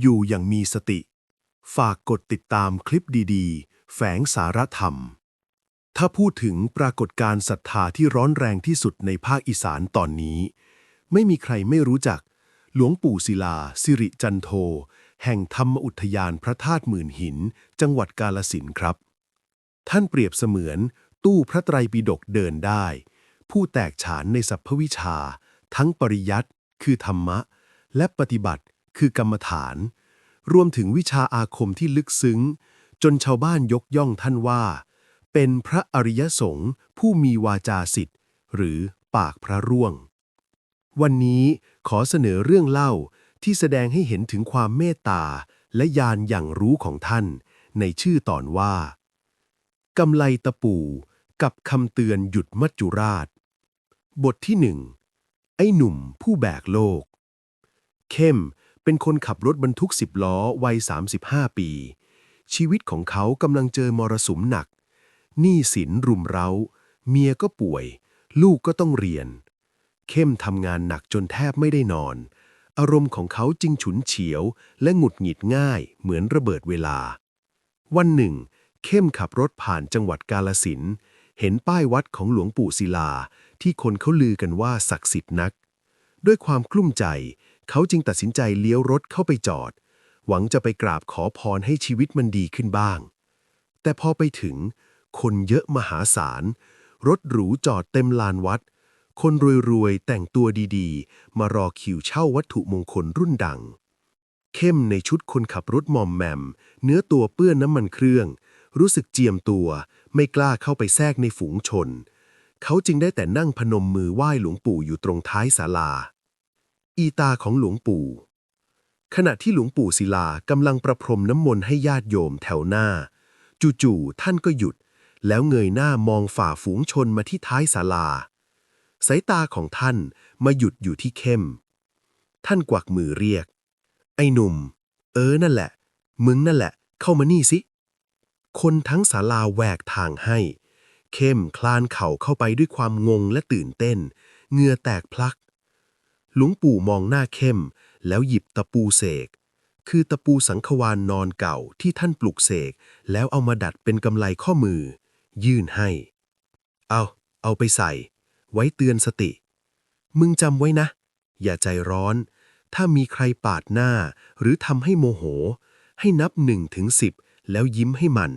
อยู่อย่างมีสติ ฝากกดติดตามคลิปดีๆ แฝงสารธรรม ถ้าพูดถึงปรากฏการศรัทธาที่ร้อนแรงที่สุดในภาคอีสานตอนนี้ ไม่มีใครไม่รู้จัก หลวงปู่ศิลา สิริจันโท แห่งธรรมอุทยานพระธาตุหมื่นหิน จังหวัดกาลสินครับ ท่านเปรียบเสมือน ตู้พระไตรปิฎกเดินได้ ผู้แตกฉานในสัพพวิชา ทั้งปริยัติคือธรรมะ และปฏิบัติ คือกรรมฐาน รวมถึงวิชาอาคมที่ลึกซึ้ง จนชาวบ้านยกย่องท่านว่า เป็นพระอริยสงฆ์ผู้มีวาจาสิทธิ์ หรือปากพระร่วง วันนี้ขอเสนอเรื่องเล่าที่แสดงให้เห็นถึงความเมตตาและญาณอย่างรู้ของท่าน ในชื่อตอนว่ากำไลตะปูกับคำเตือนหยุดมัจจุราช บทที่หนึ่งไอ้หนุ่มผู้แบกโลก เข้ม เป็นคนขับรถบรรทุกสิบล้อวัย 35 ปี ชีวิตของเขากำลังเจอมรสุมหนัก หนี้สินรุมเร้า เมียก็ป่วย ลูกก็ต้องเรียน เข้มทำงานหนักจนแทบไม่ได้นอน อารมณ์ของเขาจึงฉุนเฉียว และหงุดหงิดง่ายเหมือนระเบิดเวลา วันหนึ่ง เข้มขับรถผ่านจังหวัดกาลสินเห็นป้ายวัดของหลวงปู่ศิลาที่คนเขาลือกันว่าศักดิ์สิทธิ์นัก ด้วยความกลุ้มใจ เขาจึงตัดสินใจเลี้ยวรถเข้าไปจอด หวังจะไปกราบขอพรให้ชีวิตมันดีขึ้นบ้าง แต่พอไปถึง คนเยอะมหาศาล รถหรูจอดเต็มลานวัด คนรวยๆ แต่งตัวดีๆ มารอคิวเช่าวัตถุมงคลรุ่นดัง เข้มในชุดคนขับรถมอมแมม เนื้อตัวเปื้อนน้ำมันเครื่อง รู้สึกเจียมตัว ไม่กล้าเข้าไปแทรกในฝูงชนเขาจึงได้แต่นั่งพนมมือไหว้หลวงปู่อยู่ตรงท้ายศาลา อีตาของหลวงปู่ ขณะที่หลวงปู่ศิลากำลังประพรมน้ำมนต์ให้ญาติโยมแถวหน้า จู่ๆท่านก็หยุด แล้วเงยหน้ามองฝ่าฝูงชนมาที่ท้ายศาลา สายตาของท่านมาหยุดอยู่ที่เข้ม ท่านกวักมือเรียก ไอ้หนุ่ม เออนั่นแหละ มึงนั่นแหละ เข้ามานี่สิ คนทั้งศาลาแหวกทางให้ เข้มคลานเข่าเข้าไปด้วยความงงและตื่นเต้น เหงื่อแตกพลัก หลวงปู่มองหน้าเข้ม แล้วหยิบตะปูเสก คือตะปูสังขวานนอนเก่าที่ท่านปลุกเสก แล้วเอามาดัดเป็นกำไลข้อมือ ยื่นให้ เอา เอาไปใส่ ไว้เตือนสติ มึงจำไว้นะ อย่าใจร้อน ถ้ามีใครปาดหน้า หรือทำให้โมโห ให้นับหนึ่งถึงสิบแล้วยิ้มให้มัน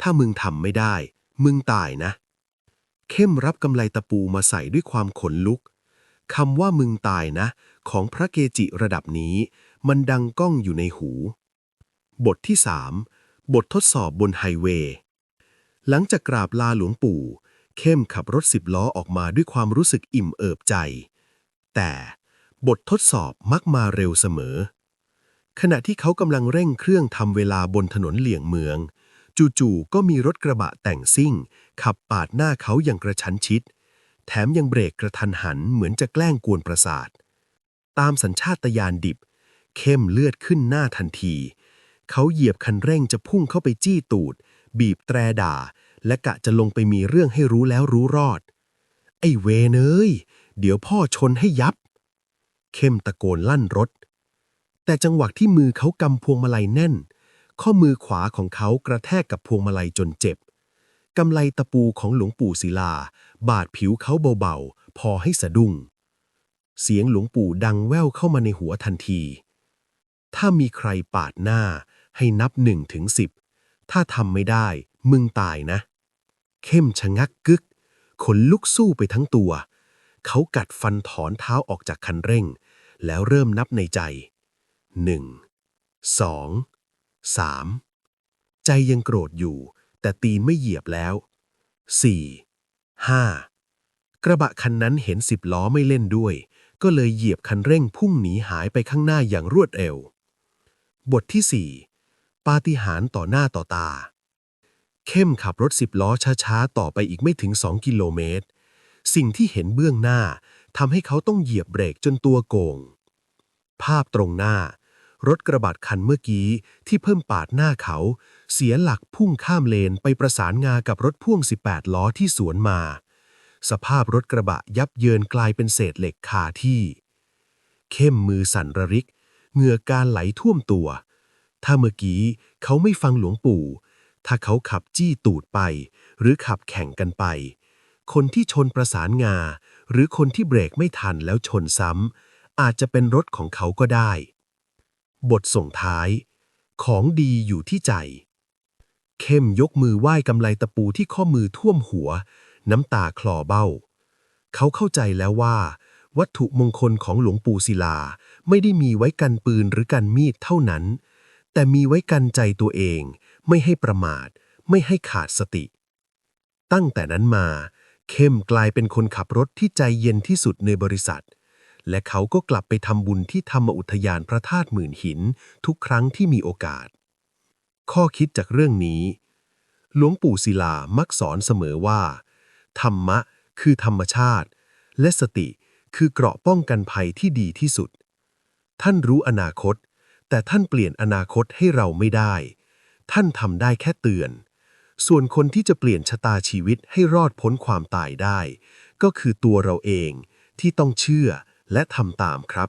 ถ้ามึงทำไม่ได้ มึงตายนะ เข้มรับกำไลตะปูมาใส่ด้วยความขนลุก คำว่ามึงตายนะ ของพระเกจิระดับนี้ มันดังก้องอยู่ในหู บทที่สามบททดสอบบนไฮเวย์หลังจากกราบลาหลวงปู่ เข้มขับรถสิบล้อออกมาด้วยความรู้สึกอิ่มเอิบใจ แต่บททดสอบมักมาเร็วเสมอ ขณะที่เขากำลังเร่งเครื่องทำเวลาบนถนนเหลี่ยงเมือง จู่ๆก็มีรถกระบะแต่งซิ่ง ขับปาดหน้าเขาอย่างกระชั้นชิด แถมยังเบรกกระทันหันเหมือนจะแกล้งกวนประสาท ตามสัญชาตญาณดิบ เข้มเลือดขึ้นหน้าทันที เขาเหยียบคันเร่งจะพุ่งเข้าไปจี้ตูด บีบแตรด่า และกะจะลงไปมีเรื่องให้รู้แล้วรู้รอด ไอ้เวเอ้ยเดี๋ยวพ่อชนให้ยับ เข้มตะโกนลั่นรถ แต่จังหวะที่มือเขากำพวงมาลัยแน่น ข้อมือขวาของเขากระแทกกับพวงมาลัยจนเจ็บ กำไลตะปูของหลวงปู่ศิลา บาดผิวเขาเบาๆ พอให้สะดุ้ง เสียงหลวงปู่ดังแว่วเข้ามาในหัวทันที ถ้ามีใครปาดหน้าให้นับหนึ่งถึงสิบ ถ้าทำไม่ได้มึงตายนะ เข้มชะงักกึก ขนลุกสู้ไปทั้งตัว เขากัดฟันถอนเท้าออกจากคันเร่ง แล้วเริ่มนับในใจหนึ่งสองสามใจยังโกรธอยู่ แต่ตีนไม่เหยียบแล้วสี่ห้ากระบะคันนั้นเห็นสิบล้อไม่เล่นด้วย ก็เลยเหยียบคันเร่งพุ่งหนีหายไปข้างหน้าอย่างรวดเร็ว บทที่สี่ปาฏิหาริย์ต่อหน้าต่อตา เข้มขับรถสิบล้อช้าๆ ต่อไปอีกไม่ถึงสองกิโลเมตร สิ่งที่เห็นเบื้องหน้าทำให้เขาต้องเหยียบเบรกจนตัวโกง ภาพตรงหน้ารถกระบะคันเมื่อกี้ที่เพิ่มปาดหน้าเขา เสียหลักพุ่งข้ามเลนไปประสานงากับรถพ่วง 18 ล้อที่สวนมา สภาพรถกระบะยับเยินกลายเป็นเศษเหล็กคาที่ เข้มมือสั่นระริก เหงื่อการไหลท่วมตัว ถ้าเมื่อกี้เขาไม่ฟังหลวงปู่ ถ้าเขาขับจี้ตูดไป หรือขับแข่งกันไป คนที่ชนประสานงา หรือคนที่เบรกไม่ทันแล้วชนซ้ำอาจจะเป็นรถของเขาก็ได้ บทส่งท้าย ของดีอยู่ที่ใจ เข้มยกมือไหว้กำไลตะปูที่ข้อมือท่วมหัว น้ำตาคลอเบ้า เขาเข้าใจแล้วว่า วัตถุมงคลของหลวงปู่ศิลาไม่ได้มีไว้กันปืนหรือกันมีดเท่านั้น แต่มีไว้กันใจตัวเอง ไม่ให้ประมาท ไม่ให้ขาดสติ ตั้งแต่นั้นมา เข้มกลายเป็นคนขับรถที่ใจเย็นที่สุดในบริษัท และเขาก็กลับไปทำบุญที่ธรรมอุทยานพระธาตุหมื่นหินทุกครั้งที่มีโอกาส ข้อคิดจากเรื่องนี้ หลวงปู่ศิลามักสอนเสมอว่า ธรรมะคือธรรมชาติ และสติคือเกราะป้องกันภัยที่ดีที่สุด ท่านรู้อนาคต แต่ท่านเปลี่ยนอนาคตให้เราไม่ได้ ท่านทำได้แค่เตือน ส่วนคนที่จะเปลี่ยนชะตาชีวิตให้รอดพ้นความตายได้ ก็คือตัวเราเองที่ต้องเชื่อและทำตามครับ